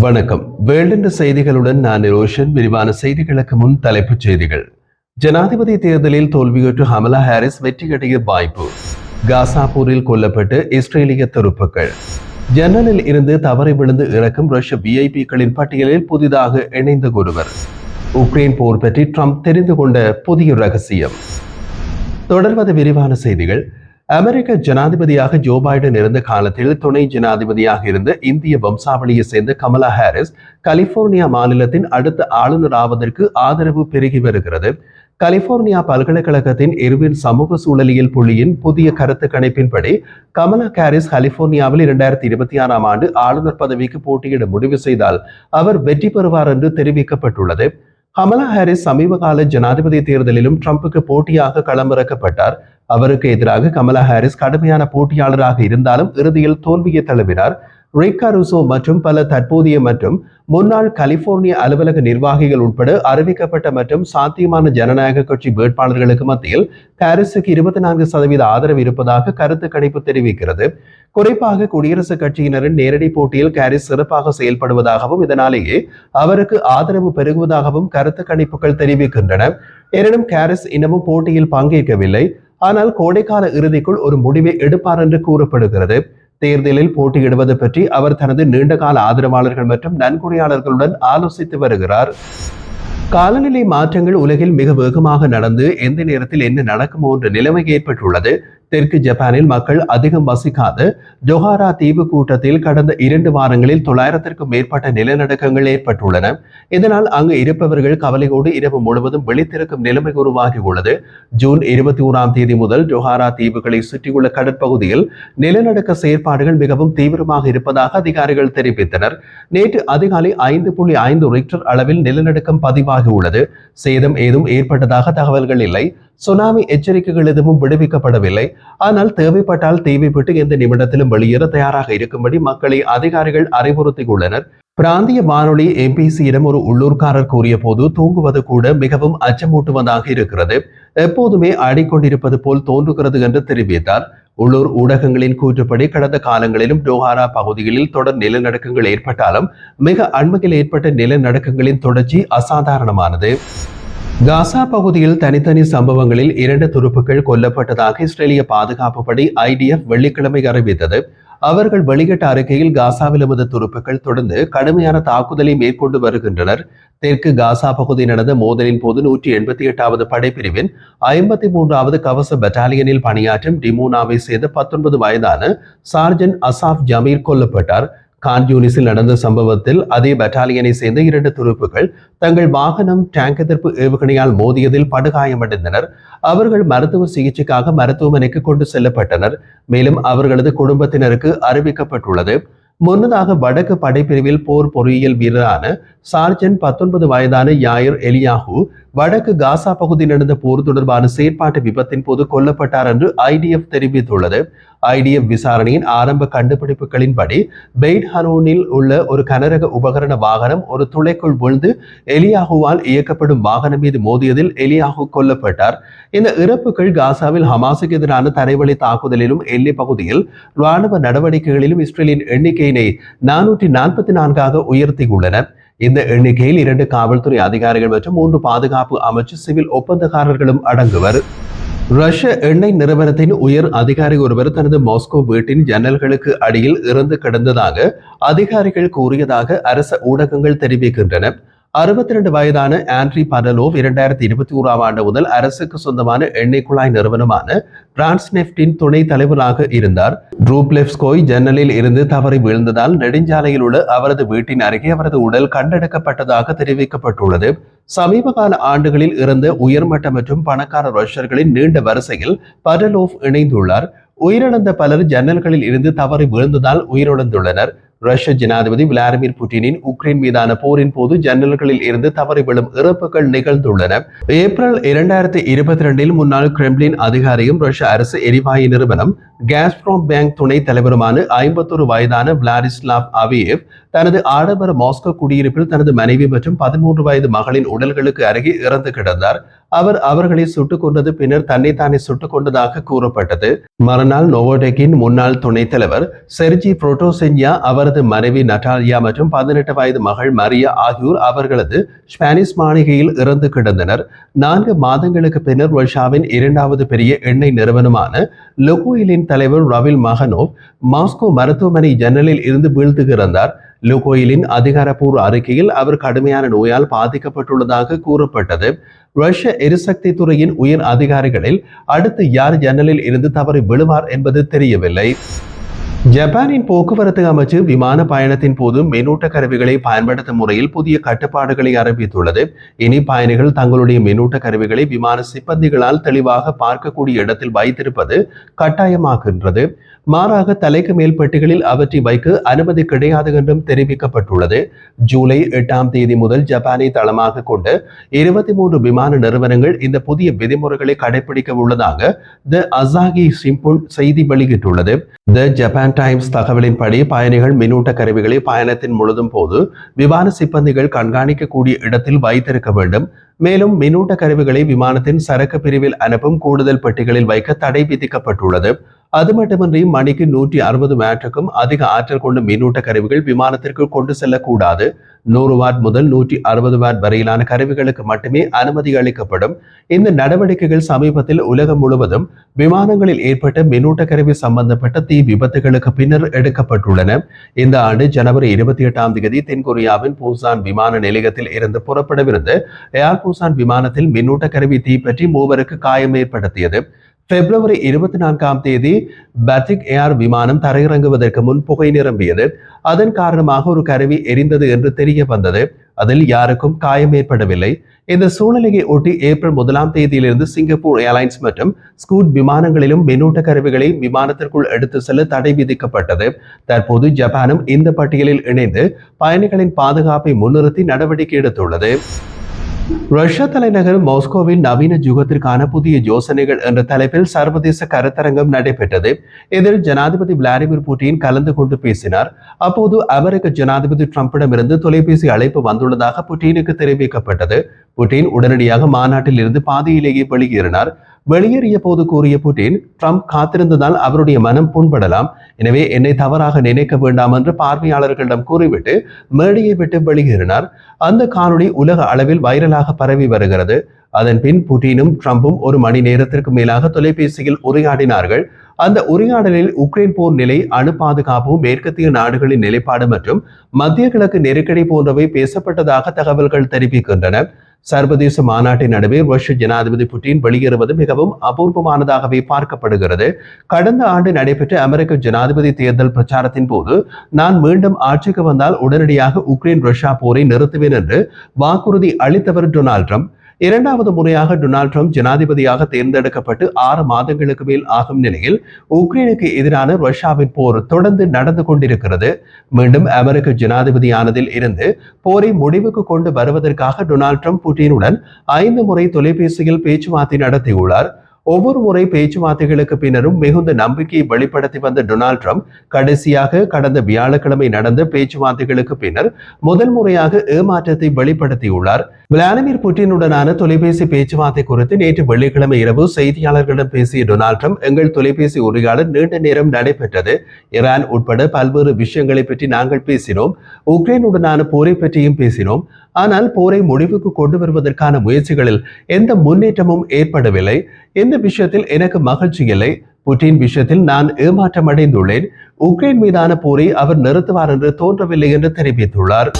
வணக்கம். வேல்டென்ற செய்திகளுடன் நான் ரோஷன். விரிவான செய்திகளுக்கு முன் தலைப்புச் செய்திகள். ஜனாதிபதி தேர்தலில் தோல்வியுற்று ஹமலா ஹாரிஸ் வெற்றியடைய வாய்ப்பு. காசா போரில் கொல்லப்பட்டு இஸ்ரேலிய துருப்புக்கள். ஜன்னலில் இருந்து தவறி விழுந்து இறக்கும் ரஷ்ய விஐபிக்களின் பட்டியலில் புதிதாக இணைந்த ஒருவர். உக்ரைன் போர் பற்றி ட்ரம்ப் தெரிந்து கொண்ட புதிய ரகசியம். தொடர்வது விரிவான செய்திகள். அமெரிக்க ஜனாதிபதியாக ஜோ பைடன் இருந்த காலத்தில் துணை ஜனாதிபதியாக இருந்த இந்திய வம்சாவளியை சேர்ந்த கமலா ஹாரிஸ் கலிபோர்னியா மாநிலத்தின் அடுத்த ஆளுநர் ஆவதற்கு ஆதரவு பெருகி வருகிறது. கலிபோர்னியா பல்கலைக்கழகத்தின் இருவின் சமூக சூழலியல் புள்ளியின் புதிய கருத்து கணிப்பின்படி கமலா ஹாரிஸ் கலிபோர்னியாவில் இரண்டாயிரத்தி இருபத்தி ஆறாம் ஆண்டு ஆளுநர் பதவிக்கு போட்டியிட முடிவு செய்தால் அவர் வெற்றி பெறுவார் என்று தெரிவிக்கப்பட்டுள்ளது. கமலா ஹாரிஸ் சமீபகால ஜனாதிபதி தேர்தலிலும் ட்ரம்புக்கு போட்டியாக களமிறக்கப்பட்டார். அவருக்கு எதிராக கமலா ஹாரிஸ் கடுமையான போட்டியாளராக இருந்தாலும் இறுதியில் தோல்வியை தழுவினார். ரிக்கா ருசோ மற்றும் பல தற்போதைய மற்றும் முன்னாள் கலிபோர்னியா அலுவலக நிர்வாகிகள் உட்பட அறிவிக்கப்பட்ட மற்றும் சாத்தியமான ஜனநாயக கட்சி வேட்பாளர்களுக்கு மத்தியில் ஹாரிஸுக்கு இருபத்தி நான்கு சதவீத ஆதரவு இருப்பதாக கருத்து கணிப்பு தெரிவிக்கிறது. குறிப்பாக குடியரசுக் கட்சியினரின் நேரடி போட்டியில் ஹாரிஸ் சிறப்பாக செயல்படுவதாகவும் இதனாலேயே அவருக்கு ஆதரவு பெருகுவதாகவும் கருத்து கணிப்புகள் தெரிவிக்கின்றன. எனினும் ஹாரிஸ் இன்னமும் போட்டியில் பங்கேற்கவில்லை. ஆனால் கோடைக்கால இறுதிக்குள் ஒரு முடிவை எடுப்பார் என்று கூறப்படுகிறது. தேர்தலில் போட்டியிடுவது பற்றி அவர் தனது நீண்டகால ஆதரவாளர்கள் மற்றும் நன்கொடையாளர்களுடன் ஆலோசித்து வருகிறார். காலநிலை மாற்றங்கள் உலகில் மிக வேகமாக நடந்து எந்த நேரத்தில் என்ன நடக்குமோ என்ற நிலைமை ஏற்பட்டுள்ளது. தெற்கு ஜப்பானில் மக்கள் அதிகம் வசிக்காத. ஜொஹாரா தீவு கூட்டத்தில் கடந்த இரண்டு வாரங்களில் தொள்ளாயிரத்திற்கும் மேற்பட்ட நிலநடுக்கங்கள் ஏற்பட்டுள்ளன. இதனால் அங்கு இருப்பவர்கள் கவலையோடு இரவு முழுவதும் விழித்திருக்கும் நிலைமை உருவாகியுள்ளது. ஜூன் இருபத்தி ஓராம் தேதி முதல் ஜொஹாரா தீவுகளை சுற்றியுள்ள கடற்பகுதியில் நிலநடுக்க செயற்பாடுகள் மிகவும் தீவிரமாக இருப்பதாக அதிகாரிகள் தெரிவித்தனர். நேற்று அதிகாலை ஐந்து புள்ளி ஐந்து ரிக்டர் அளவில் நிலநடுக்கம் பதிவாகியுள்ளது. சேதம் ஏதும் ஏற்பட்டதாக தகவல்கள் இல்லை. சுனாமி எச்சரிக்கைகள் எதுவும் விடுவிக்கப்படவில்லை. ஆனால் தேவைப்பட்டால் தீவை விட்டு எந்த நிமிடத்திலும் வெளியேற தயாராக இருக்கும்படி மக்களை அதிகாரிகள் அறிவுறுத்தியுள்ளனர். பிராந்திய வானொலி எம்பிசியிடம் ஒரு உள்ளூர்காரர் கூறிய போது தூங்குவது கூட மிகவும் அச்சமூட்டுவதாக இருக்கிறது. எப்போதுமே ஆடிக்கொண்டிருப்பது போல் தோன்றுகிறது என்று தெரிவித்தார். உள்ளூர் ஊடகங்களின் கூற்றுப்படி கடந்த காலங்களிலும் டோஹாரா பகுதிகளில் தொடர் நிலநடுக்கங்கள் ஏற்பட்டாலும் மிக அண்மையில் ஏற்பட்ட நிலநடுக்கங்களின் தொடர்ச்சி அசாதாரணமானது. காசா பகுதியில் தனித்தனி சம்பவங்களில் இரண்டு துருப்புக்கள் கொல்லப்பட்டதாக இஸ்ரேலிய பாதுகாப்பு படை ஐடிஎஃப் வெள்ளிக்கிழமை அறிவித்தது அவர்கள் வெளியிட்ட அறிக்கையில் காசாவில் எமது துருப்புக்கள் தொடர்ந்து கடுமையான தாக்குதலை மேற்கொண்டு வருகின்றனர் தெற்கு காசா பகுதி நடந்த மோதலின் போது நூற்றி எண்பத்தி எட்டாவது படைப்பிரிவின் ஐம்பத்தி மூன்றாவது கவச பட்டாலியனில் பணியாற்றும் டிமோனாவை சேர்ந்த பத்தொன்பது வயதான சார்ஜன் அசாப் ஜமீர் கொல்லப்பட்டார் கான்யூனிஸில் நடந்த சம்பவத்தில் அதே பட்டாலியனை சேர்ந்த இரண்டு துருப்புகள் தங்கள் வாகனம் டேங்க் எதிர்ப்பு ஏவுகணையால் மோதியதில் படுகாயமடைந்தனர். அவர்கள் மருத்துவ சிகிச்சைக்காக மருத்துவமனைக்கு கொண்டு செல்லப்பட்டனர். மேலும் அவர்களது குடும்பத்தினருக்கு அறிவிக்கப்பட்டுள்ளது முன்னதாக வடக்கு படைப்பிரிவில் போர் பொறியியல் வீரரான சார்ஜன் பத்தொன்பது வயதான யாயர் எலியாஹு வடக்கு காசா பகுதியில் நடந்த போர் தொடர்பான செயற்பாட்டு விபத்தின் போது கொல்லப்பட்டார் என்று ஐடிஎஃப் தெரிவித்துள்ளது. ஐடிஎஃப் விசாரணையின் ஆரம்ப கண்டுபிடிப்புகளின்படி பெய்ட் ஹனோனில் உள்ள ஒரு கனரக உபகரண வாகனம் ஒரு துளைக்குள் விழுந்து எலியாகுவால் இயக்கப்படும் வாகனம் மீது மோதியதில் எலியாகு கொல்லப்பட்டார். இந்த இறப்புகள் காசாவில் ஹமாஸுக்கு எதிரான தரைவழி தாக்குதலிலும் எல்லை பகுதியில் ராணுவ நடவடிக்கைகளிலும் இஸ்ரேலின் எண்ணிக்கை எண்ணிக்கையினை நானூற்றி நாற்பத்தி நான்காக உயர்த்தியுள்ளனர் இந்த எண்ணிக்கையில் இரண்டு காவல்துறை அதிகாரிகள் மற்றும் மூன்று பாதுகாப்பு அமைச்சு சிவில் ஒப்பந்தக்காரர்களும் அடங்குவர். ரஷ்ய எண்ணெய் நிறுவனத்தின் உயர் அதிகாரி ஒருவர் தனது மாஸ்கோ வீட்டின் ஜன்னல்களுக்கு அடியில் இறந்து கிடந்ததாக அதிகாரிகள் கூறியதாக அரச ஊடகங்கள் தெரிவிக்கின்றன. அறுபத்தி ரெண்டு வயதான ஆண்ட்ரி படலோவ் இரண்டாயிரத்தி இருபத்தி ஓராம் ஆண்டு முதல் அரசுக்கு சொந்தமான எண்ணெய் குழாய் நிறுவனமான டிரான்ஸ்நெப்டின் துணை தலைவராக இருந்தார். ட்ரூப்லெப்ஸ்கோய் ஜன்னலில் இருந்து தவறி வீழ்ந்ததால் நெடுஞ்சாலையில் உள்ள அவரது வீட்டின் அருகே அவரது உடல் கண்டெடுக்கப்பட்டதாக தெரிவிக்கப்பட்டுள்ளது. சமீபகால ஆண்டுகளில் இருந்த உயர்மட்ட மற்றும் பணக்கார ரஷ்யர்களின் நீண்ட வரிசையில் படலோவ் இணைந்துள்ளார். உயிரிழந்த பலர் ஜன்னல்களில் இருந்து தவறி விழுந்ததால் உயிரிழந்துள்ளனர். ரஷ்ய ஜனாதிபதி விளாடிமிர் புட்டினின் உக்ரைன் மீதான போரின் போது ஜன்னல்களில் இருந்து தவறி விழும் இறப்புகள் நிகழ்ந்துள்ளன. ஏப்ரல் இரண்டாயிரத்தி இருபத்தி ரெண்டில் முன்னாள் கிரெம்லின் அதிகாரியும் ரஷ்ய அரசு எரிவாயு நிறுவனம் கேஸ்ப்ரோம் பேங்க் துணைத் தலைவருமான ஐம்பத்தொரு வயதான விளாடிஸ்லாவ் அவியேவ் தனது ஆடம்பர மாஸ்கோ குடியிருப்பில் தனது மனைவி மற்றும் பதிமூன்று வயது மகளின் உடல்களுக்கு அருகே இறந்து கிடந்தார். அவர் அவர்களை சுட்டுக் கொண்டது பின்னர் தன்னைத்தானே சுட்டுக் கொண்டதாக கூறப்பட்டது. மறுநாள் நோவோடெக்கின் முன்னாள் துணைத் தலைவர் செர்ஜி புரோட்டோசென்யா அவர் அவரது மனைவி நட்டாலியா மற்றும் பதினெட்டு வயது மகள் மரியா ஆகியோர் அவர்களது ஸ்பானிஷ் மாளிகையில் இறந்து கிடந்தனர். நான்கு மாதங்களுக்கு பின்னர் ரஷ்யாவின் இரண்டாவது பெரிய எண்ணெய் நிறுவனமான லொகோயிலின் தலைவர் ரவில் மகனோவ் மாஸ்கோ மருத்துவமனை ஜன்னலில் இருந்து வீழ்ந்து கிடந்தார் லுகோயிலின் அதிகாரப்பூர்வ அறிக்கையில் அவர் கடுமையான நோயால் பாதிக்கப்பட்டுள்ளதாக கூறப்பட்டது. ரஷ்ய எரிசக்தி துறையின் உயர் அதிகாரிகளில் அடுத்து யார் ஜன்னலில் இருந்து தவறி விழுவார் என்பது தெரியவில்லை. ஜப்பானின் போக்குவரத்து அமைச்சு விமான பயணத்தின் போது மின்னூட்ட கருவிகளை பயன்படுத்தும் முறையில் புதிய கட்டுப்பாடுகளை அறிவித்துள்ளது இனி பயணிகள் தங்களுடைய மின்னூட்ட கருவிகளை விமான சிப்பந்திகளால் தெளிவாக பார்க்கக்கூடிய இடத்தில் வைத்திருப்பது கட்டாயமாகின்றது. மாறாக தலைக்கு மேல் பெட்டிகளில் அவற்றை வைக்க அனுமதி கிடையாது என்றும் தெரிவிக்கப்பட்டுள்ளது. ஜூலை எட்டாம் தேதி முதல் ஜப்பானை தளமாக கொண்டு இருபத்தி மூன்று விமான நிறுவனங்கள் இந்த புதிய விதிமுறைகளை கடைபிடிக்க உள்ளதாக த அசாகி சிம்புன் செய்தி வெளியிட்டுள்ளது. த ஜப்பான் டைம்ஸ் தகவலின்படி பயணிகள் மின்னூட்ட கருவிகளை பயணத்தின் முழுதும் போது விமான சிப்பந்திகள் கண்காணிக்கக்கூடிய இடத்தில் வைத்திருக்க வேண்டும். மேலும் மின்னூட்ட கருவிகளை விமானத்தின் சரக்கு பிரிவில் அனுப்பும் கூடுதல் பெட்டிகளில் வைக்க தடை விதிக்கப்பட்டுள்ளது. அது மட்டுமின்றி மணிக்கு நூற்றி அறுபது மேட்டுக்கும் அதிக ஆற்றல் கொண்ட மின்னூட்ட கருவிகள் விமானத்திற்கு கொண்டு செல்லக்கூடாது. நூறு வாட் முதல் நூற்றி அறுபது வாட் வரையிலான கருவிகளுக்கு மட்டுமே அனுமதி அளிக்கப்படும். இந்த நடவடிக்கைகள் சமீபத்தில் உலகம் முழுவதும் விமானங்களில் ஏற்பட்ட மின்னூட்ட கருவி சம்பந்தப்பட்ட தீ விபத்துகளுக்கு பின்னர் எடுக்கப்பட்டுள்ளன. இந்த ஆண்டு ஜனவரி இருபத்தி எட்டாம் தேதி தென்கொரியாவின் பூசான் விமான நிலையத்தில் இருந்து புறப்படவிருந்த ஏர் பூசான் விமானத்தில் மின்னூட்ட கருவி தீ பற்றி மூவருக்கு காயம் ஏற்படுத்தியது. பிப்ரவரி இருபத்தி நான்காம் தேதி பத்திக் ஏர் விமானம் தரையிறங்குவதற்கு முன் புகை நிரம்பியது. அதன் காரணமாக ஒரு கருவி எரிந்தது என்று தெரிய வந்தது. அதில் யாருக்கும் காயம் ஏற்படவில்லை. இந்த சூழ்நிலையை ஒட்டி ஏப்ரல் முதலாம் தேதியிலிருந்து சிங்கப்பூர் ஏர்லைன்ஸ் மற்றும் ஸ்கூட் விமானங்களிலும் மின்னூட்ட கருவிகளை விமானத்திற்குள் எடுத்து செல்ல தடை விதிக்கப்பட்டது. தற்போது ஜப்பானும் இந்த பட்டியலில் இணைந்து பயணிகளின் பாதுகாப்பை முன்னிறுத்தி நடவடிக்கை எடுத்துள்ளது. ரஷ்யா தலைநகர் மாஸ்கோவின் நவீன யுகத்திற்கான புதிய யோசனைகள் என்ற தலைப்பில் சர்வதேச கருத்தரங்கம் நடைபெற்றது. இதில் ஜனாதிபதி விளாடிமிர் புட்டின் கலந்து கொண்டு பேசினார். அப்போது அமெரிக்க ஜனாதிபதி டிரம்பிடமிருந்து தொலைபேசி அழைப்பு வந்துள்ளதாக புட்டினுக்கு தெரிவிக்கப்பட்டது. புட்டின் உடனடியாக மாநாட்டில் இருந்து பாதியிலேயே வெளியேறினார். வெளியேறிய போது கூறிய புட்டின் ட்ரம்ப் காத்திருந்ததால் அவருடைய மனம் புண்படலாம். எனவே என்னை தவறாக நினைக்க வேண்டாம் என்று பார்வையாளர்களிடம் கூறிவிட்டு மேடையை விட்டு வெளியேறினார். அந்த காணொளி உலக அளவில் வைரலாக பரவி வருகிறது. அதன் பின் புட்டினும் ட்ரம்பும் ஒரு மணி நேரத்திற்கு மேலாக தொலைபேசியில் உரையாடினார்கள். அந்த உரையாடலில் உக்ரைன் போர் நிலை அணு பாதுகாப்பு மேற்கத்திய நாடுகளின் நிலைப்பாடு மற்றும் மத்திய கிழக்கு நெருக்கடி போன்றவை பேசப்பட்டதாக தகவல்கள் தெரிவிக்கின்றன. சர்வதேச மாநாட்டின் நடுவே ரஷ்ய ஜனாதிபதி புட்டின் வெளியேறுவது மிகவும் அபூர்வமானதாகவே பார்க்கப்படுகிறது. கடந்த ஆண்டு நடைபெற்ற அமெரிக்க ஜனாதிபதி தேர்தல் பிரச்சாரத்தின் போது நான் மீண்டும் ஆட்சிக்கு வந்தால் உடனடியாக உக்ரைன் ரஷ்யா போரை நிறுத்துவேன் என்று வாக்குறுதி அளித்தவர் டொனால்ட் ட்ரம்ப். இரண்டாவது முறையாக டொனால்ட் ட்ரம்ப் ஜனாதிபதியாக தேர்ந்தெடுக்கப்பட்டு ஆறு மாதங்களுக்கு மேல் ஆகும் நிலையில் உக்ரைனுக்கு எதிரான ரஷ்யாவின் போர் தொடர்ந்து நடந்து கொண்டிருக்கிறது. மீண்டும் அமெரிக்க ஜனாதிபதியானதில் இருந்து போரை முடிவுக்கு கொண்டு வருவதற்காக டொனால்ட் ட்ரம்ப் புட்டினுடன் ஐந்து முறை தொலைபேசியில் பேச்சுவார்த்தை நடத்தியுள்ளார். ஒவ்வொரு முறை பேச்சுவார்த்தைகளுக்கு பின்னரும் மிகுந்த நம்பிக்கையை வெளிப்படுத்தி வந்த டொனால்ட் ட்ரம்ப் கடைசியாக கடந்த வியாழக்கிழமை நடந்த பேச்சுவார்த்தைகளுக்கு பின்னர் முதல் முறையாக ஏமாற்றத்தை வெளிப்படுத்தியுள்ளார். விளாடிமிர் புட்டினுடனான தொலைபேசி பேச்சுவார்த்தை குறித்து நேற்று வெள்ளிக்கிழமை இரவு செய்தியாளர்களிடம் பேசிய டொனால்ட் ட்ரம்ப் எங்கள் தொலைபேசி உரையாடல் நீண்ட நேரம் நடைபெற்றது. ஈரான் உட்பட பல்வேறு விஷயங்களை பற்றி நாங்கள் பேசினோம். உக்ரைனுடனான போரை பற்றியும் பேசினோம். ஆனால் போரை முடிவுக்கு கொண்டு வருவதற்கான முயற்சிகளில் எந்த முன்னேற்றமும் ஏற்படவில்லை. இந்த விஷயத்தில் எனக்கு மகிழ்ச்சி இல்லை. புட்டின் விஷயத்தில் நான் ஏமாற்றம் அடைந்துள்ளேன் உக்ரைன் மீதான போரை அவர் நிறுத்துவார் என்று தோன்றவில்லை என்று தெரிவித்துள்ளார்.